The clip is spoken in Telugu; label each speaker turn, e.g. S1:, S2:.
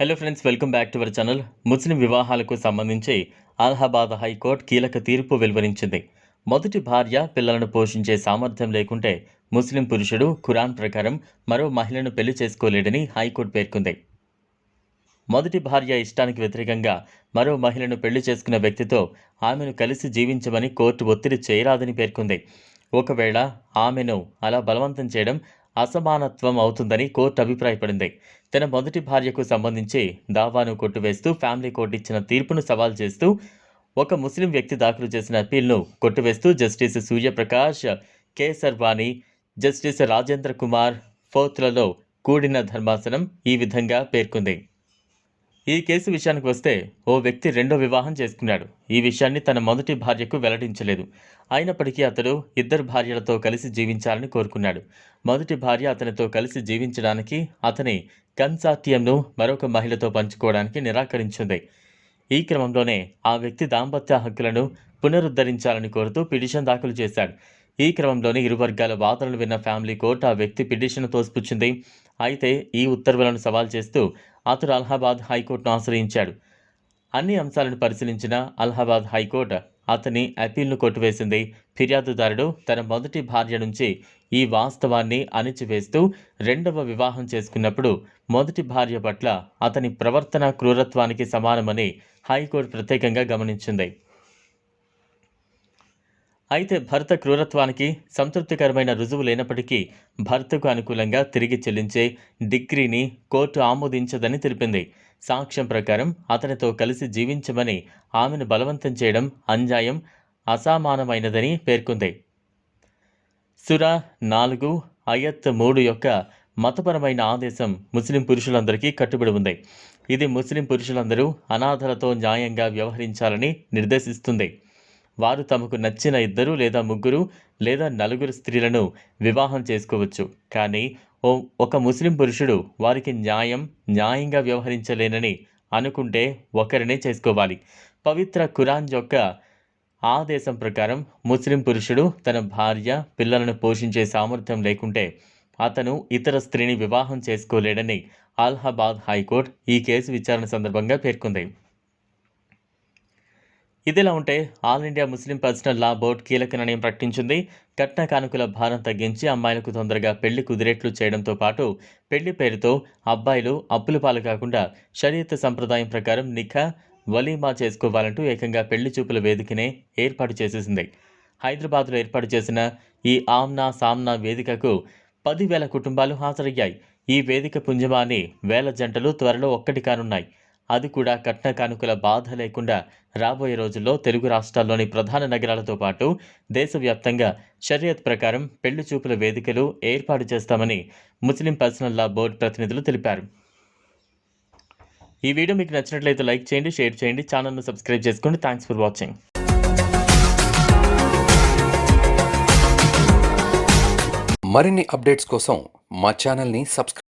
S1: Hello friends welcome back to our channel Muslim వివాహాలకు సంబంధించి అలహాబాద్ హైకోర్టు కీలక తీర్పు వెలువరించింది. మొదటి భార్య పిల్లలను పోషించే సామర్థ్యం లేకుంటే ముస్లిం పురుషుడు ఖురాన్ ప్రకారం మరో మహిళను పెళ్ళి చేసుకోలేడని హైకోర్టు పేర్కొంది. మొదటి భార్య ఇష్టానికి వ్యతిరేకంగా మరో మహిళను పెళ్ళి చేసుకున్న వ్యక్తితో ఆమెను కలిసి జీవించమని కోర్టు ఒత్తిడి చేయరాదని పేర్కొంది. ఒకవేళ ఆమెను అలా బలవంతం చేయడం అసమానత్వం అవుతుందని కోర్టు అభిప్రాయపడింది. తన మొదటి భార్యకు సంబంధించి దావాను కొట్టివేస్తూ ఫ్యామిలీ కోర్టు ఇచ్చిన తీర్పును సవాల్ చేస్తూ ఒక ముస్లిం వ్యక్తి దాఖలు చేసిన అప్పీల్ను కొట్టివేస్తూ justice Suryaprakash Kesarwani justice Rajendra Kumar ఫోర్త్లలో కూడిన ధర్మాసనం ఈ విధంగా పేర్కొంది. ఈ కేసు విషయానికి వస్తే ఓ వ్యక్తి రెండో వివాహం చేసుకున్నాడు. ఈ విషయాన్ని తన మొదటి భార్యకు వెల్లడించలేదు. అయినప్పటికీ అతడు ఇద్దరు భార్యలతో కలిసి జీవించాలని కోరుకున్నాడు. మొదటి భార్య అతనితో కలిసి జీవించడానికి అతని కన్సార్టియంను మరొక మహిళతో పంచుకోవడానికి నిరాకరించింది. ఈ క్రమంలోనే ఆ వ్యక్తి దాంపత్య హక్కులను పునరుద్ధరించాలని కోరుతూ పిటిషన్ దాఖలు చేశాడు. ఈ క్రమంలోనే ఇరు వర్గాల వాదనలు విన్న ఫ్యామిలీ కోర్టు ఆ వ్యక్తి పిటిషన్ తోసిపుచ్చింది. అయితే ఈ ఉత్తర్వులను సవాల్ చేస్తూ అతడు అలహాబాద్ హైకోర్టును ఆశ్రయించాడు. అన్ని అంశాలను పరిశీలించిన అలహాబాద్ హైకోర్టు అతని అపీల్ను కొట్టివేసింది. ఫిర్యాదుదారుడు తన మొదటి భార్య నుంచి ఈ వాస్తవాన్ని అణిచివేస్తూ రెండవ వివాహం చేసుకున్నప్పుడు మొదటి భార్య పట్ల అతని ప్రవర్తన క్రూరత్వానికి సమానమని హైకోర్టు ప్రత్యేకంగా గమనించింది. అయితే భర్త క్రూరత్వానికి సంతృప్తికరమైన రుజువు లేనప్పటికీ భర్తకు అనుకూలంగా తిరిగి చెల్లించే డిగ్రీని కోర్టు ఆమోదించదని తెలిపింది. సాక్ష్యం ప్రకారం అతనితో కలిసి జీవించమని ఆమెను బలవంతం చేయడం అన్యాయం అసమానమైనదని పేర్కొంది. సురా నాలుగు అయత్ మూడు యొక్క మతపరమైన ఆదేశం ముస్లిం పురుషులందరికీ కట్టుబడి ఉంది. ఇది ముస్లిం పురుషులందరూ అనాథలతో న్యాయంగా వ్యవహరించాలని నిర్దేశిస్తుంది. వారు తమకు నచ్చిన ఇద్దరు లేదా ముగ్గురు లేదా నలుగురు స్త్రీలను వివాహం చేసుకోవచ్చు. కానీ ఓ ఒక ముస్లిం పురుషుడు వారికి న్యాయం న్యాయంగా వ్యవహరించలేనని అనుకుంటే ఒకరినే చేసుకోవాలి. పవిత్ర ఖురాన్ యొక్క ఆదేశం ప్రకారం ముస్లిం పురుషుడు తన భార్య పిల్లలను పోషించే సామర్థ్యం లేకుంటే అతను ఇతర స్త్రీని వివాహం చేసుకోలేడని అలహాబాద్ హైకోర్టు ఈ కేసు విచారణ సందర్భంగా పేర్కొంది. ఇదిలా ఉంటే all India Muslim personal law board కీలక నిర్ణయం ప్రకటించింది. కట్న కానుకల భారం తగ్గించి అమ్మాయిలకు తొందరగా పెళ్ళి కుదిరేట్లు చేయడంతో పాటు పెళ్ళి పేరుతో అబ్బాయిలు అప్పుల పాలు కాకుండా షరియత్ సంప్రదాయం ప్రకారం నిఖా వలీమా చేసుకోవాలంటూ ఏకంగా పెళ్ళి చూపుల వేదికనే ఏర్పాటు చేసేసింది. హైదరాబాద్లో ఏర్పాటు చేసిన ఈ ఆమ్నా సామ్నా వేదికకు పదివేల కుటుంబాలు హాజరయ్యాయి. ఈ వేదిక పుంజమాని వేల జంటలు త్వరలో ఒక్కటి కానున్నాయి. అది కూడా కట్న కానుకల బాధ లేకుండా రాబోయే రోజుల్లో తెలుగు రాష్ట్రాల్లోని ప్రధాన నగరాలతో పాటు దేశవ్యాప్తంగా షరియత్ ప్రకారం పెళ్ళి చూపుల వేదికలు ఏర్పాటు చేస్తామని ముస్లిం పర్సనల్ లా బోర్డు ప్రతినిధులు తెలిపారు. ఈ వీడియో మీకు నచ్చినట్లయితే లైక్ చేయండి షేర్ చేయండి ఛానల్ను సబ్స్క్రైబ్ చేసుకోండి. థ్యాంక్స్ ఫర్ వాచింగ్
S2: మరిన్ని అప్డేట్స్ కోసం మా ఛానల్ని సబ్స్క్రైబ్